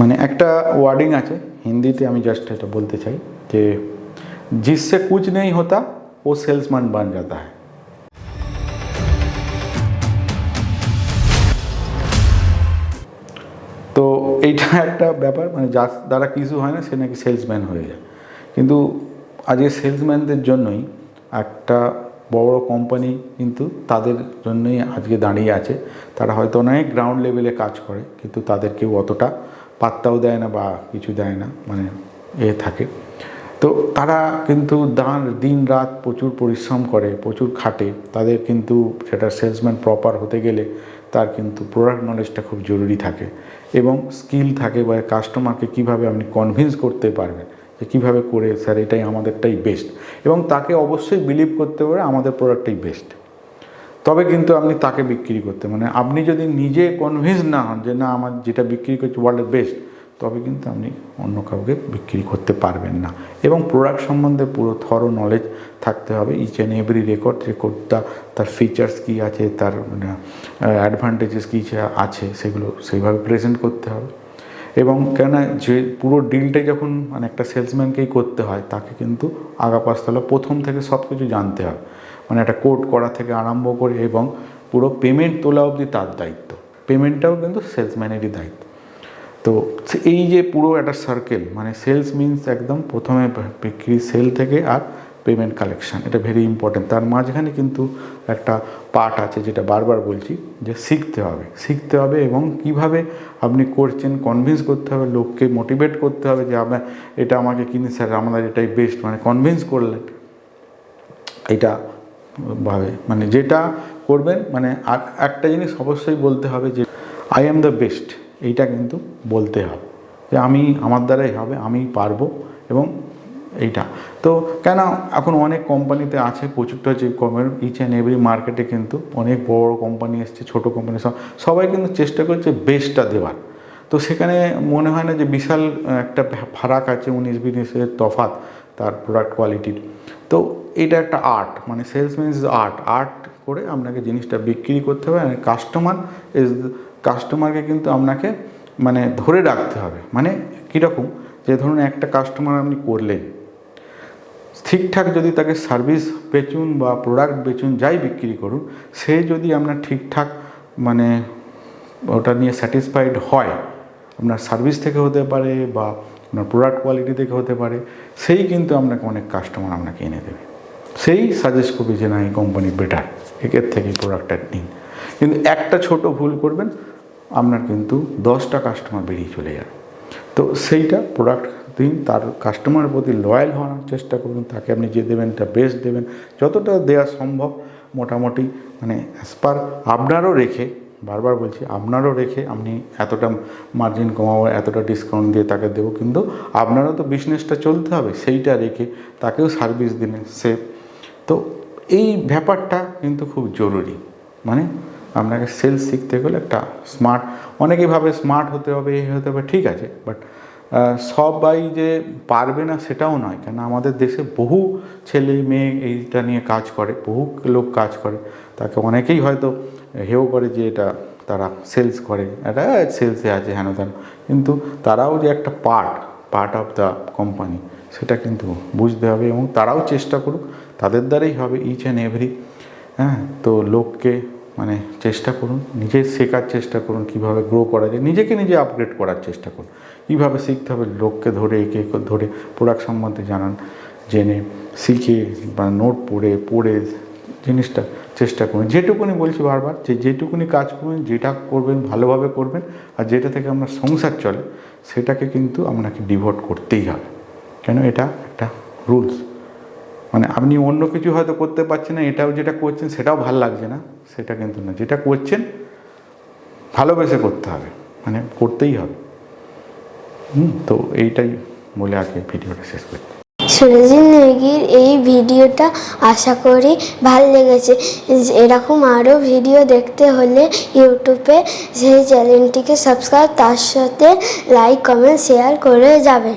মানে একটা ওয়ার্ডিং আছে, হিন্দিতে আমি জাস্ট এটা বলতে চাই যে জিসে কুচ নেই হতা ও সেলসম্যান বান যাতা হ্যাঁ তো এইটা একটা ব্যাপার মানে যার দ্বারা কিছু হয় না, সে নাকি সেলসম্যান হয়ে যায়। কিন্তু আজকে সেলসম্যানদের জন্যই একটা বড় কোম্পানি কিন্তু তাদের জন্যই আজকে দাঁড়িয়ে আছে। তারা হয়তো অনেক গ্রাউন্ড লেভেলে কাজ করে, কিন্তু তাদের কেউ অতটা পাত্তাও দেয় না বা কিছু দেয় না মানে এ থাকে। তো তারা কিন্তু দান, দিন রাত প্রচুর পরিশ্রম করে, প্রচুর খাটে। তাদের কিন্তু সেটা সেলসম্যান প্রপার হতে গেলে তার কিন্তু প্রোডাক্ট নলেজটা খুব জরুরি থাকে এবং স্কিল থাকে বা কাস্টমারকে কীভাবে আপনি কনভিন্স করতে পারবেন যে কীভাবে করে, স্যার এটাই আমাদেরটাই বেস্ট এবং তাকে অবশ্যই বিলিভ করতে পারে আমাদের প্রোডাক্টটাই বেস্ট তবে কিন্তু আপনি তাকে বিক্রি করতে মানে আপনি যদি নিজে কনভিন্স না হন যে না আমার যেটা বিক্রি করছি ওয়ার্ল্ডের বেস্ট তবে কিন্তু আপনি অন্য কাউকে বিক্রি করতে পারবেন না। এবং প্রোডাক্ট সম্বন্ধে পুরো থরো নলেজ থাকতে হবে। ইচ অ্যান্ড এভরি রেকর্ড রেকর্ডটা তার ফিচার্স কী আছে, তার মানে অ্যাডভান্টেজেস কী আছে সেগুলো সেইভাবে প্রেজেন্ট করতে হবে। এবং কেন যে পুরো ডিলটাই যখন মানে একটা সেলসম্যানকেই করতে হয়, তাকে কিন্তু আগা পাঁচতলা প্রথম থেকে সব কিছু জানতে হয়। মানে একটা কোড করা থেকে আরম্ভ করে এবং পুরো পেমেন্ট তোলা অবধি তার দায়িত্ব। পেমেন্টটাও কিন্তু সেলসম্যানেরই দায়িত্ব। তো এই যে পুরো একটা সার্কেল মানে সেলস মিনস একদম প্রথমে বিক্রি সেল থেকে আর পেমেন্ট কালেকশন এটা ভেরি ইম্পর্টেন্ট তার মাঝখানে কিন্তু একটা পার্ট আছে যেটা বারবার বলছি, যে শিখতে হবে। শিখতে হবে এবং কীভাবে আপনি করছেন কনভিন্স করতে হবে, লোককে মোটিভেট করতে হবে যে আপনার এটা আমাকে কিনে স্যার আমাদের এটাই বেস্ট মানে কনভিন্স করলেন এটা ভাবে। মানে যেটা করবেন মানে একটা জিনিস অবশ্যই বলতে হবে যে আই অ্যাম দ্য বেস্ট এইটা কিন্তু বলতে হবে। যে আমি, আমার দ্বারাই হবে, আমি পারব এবং এইটা। তো কেন এখন অনেক কোম্পানিতে আছে, প্রচুরটা যে কমের ইচ অ্যান্ড এভরি মার্কেটে কিন্তু অনেক বড় কোম্পানি এসছে, ছোটো কোম্পানি সব, সবাই কিন্তু চেষ্টা করছে বেস্টটা দেওয়ার। তো সেখানে মনে হয় না যে বিশাল একটা ফারাক আছে উনিশ বিনিশের তফাৎ তার প্রোডাক্ট কোয়ালিটির তো এটা একটা আর্ট মানে সেলস মিনস আর্ট আর্ট করে আপনাকে জিনিসটা বিক্রি করতে হবে কাস্টমার ইজ কাস্টমারকে কিন্তু আপনাকে মানে ধরে রাখতে হবে। মানে কীরকম? যে ধরুন একটা কাস্টমার আপনি করলেন ঠিকঠাক যদি তাকে সার্ভিস বেচুন বা প্রোডাক্ট বেচুন, যাই বিক্রি করুন, সে যদি আপনার ঠিকঠাক মানে ওটা নিয়ে স্যাটিসফাইড হয়, আপনার সার্ভিস থেকে হতে পারে বা আপনার প্রোডাক্ট কোয়ালিটি থেকে হতে পারে, সেই কিন্তু আপনাকে অনেক কাস্টমার আপনাকে এনে দেবে। সেই সাজেস্ট করবে যে না, এই কোম্পানি বেটার একের থেকে প্রোডাক্টটা নিন। কিন্তু একটা ছোট ভুল করবেন, আপনার কিন্তু দশটা কাস্টমার বেরিয়ে চলে যাবে। তো সেইটা প্রোডাক্ট দিন তার কাস্টমারের প্রতি লয়াল হওয়ার চেষ্টা করুন, তাকে আপনি যে দেবেন তা বেস্ট দেবেন। যতটা দেওয়া সম্ভব, মোটামুটি মানে অ্যাজ পার আপনারও রেখে, বারবার বলছি, আপনারও রেখে আপনি এতটা মার্জিন কমাবো, এতটা ডিসকাউন্ট দিয়ে তাকে দেবো, কিন্তু আপনারও তো বিজনেসটা চলতে হবে, সেইটা রেখে তাকেও সার্ভিস দিলেন সেফ তো এই ব্যাপারটা কিন্তু খুব জরুরি। মানে আপনাকে সেলস শিখতে গেলে একটা স্মার্ট অনেকেই ভাবে স্মার্ট হতে হবে এই হতে হবে, ঠিক আছে বাট সবাই যে পারবে না সেটাও নয়। কেন আমাদের দেশে বহু ছেলে মেয়ে এইটা নিয়ে কাজ করে, বহু লোক কাজ করে। তাকে অনেকেই হয়তো হেও করে যে এটা তারা সেলস করে। এটা সেলসে আছে হেন তেন। কিন্তু তারাও যে একটা part part of the company সেটা কিন্তু বুঝতে হবে এবং তারাও চেষ্টা করুক। তাদের দ্বারাই হবে ইচ অ্যান্ড এভরি হ্যাঁ? তো লোককে মানে চেষ্টা করুন, নিজে শেখার চেষ্টা করুন কীভাবে গ্রো করা যায়, নিজেকে নিজে আপগ্রেড করার চেষ্টা করুন। কীভাবে শিখতে হবে? লোককে ধরে, একে একে ধরে প্রোডাক্ট সম্বন্ধে জানান, জেনে শিখে বা নোট পড়ে পড়ে জিনিসটা চেষ্টা করুন। যেটুকুনি বলছি বারবার, যে যেটুকুনি কাজ করবেন, যেটা করবেন, ভালোভাবে করবেন, আর যেটা থেকে আপনার সংসার চলে, সেটাকে কিন্তু আপনাকে ডিভোট করতেই হবে। কেন? এটা একটা রুলস মানে আপনি অন্য কিছু হয়তো করতে পারছেন না, এটাও যেটা করছেন সেটাও ভালো লাগছে না, সেটা কিন্তু না। যেটা করছেন, ভালোবেসে করতে হবে মানে করতেই হবে। হুম, তো এইটাই বলে আগে ভিডিওটা শেষ করি সুরজিৎ নেগির এই ভিডিওটা আশা করি ভালো লেগেছে। এরকম আরও ভিডিও দেখতে হলে ইউটিউবে সেই চ্যানেলটিকে সাবস্ক্রাইব, তার সাথে লাইক, কমেন্ট, শেয়ার করে যাবেন।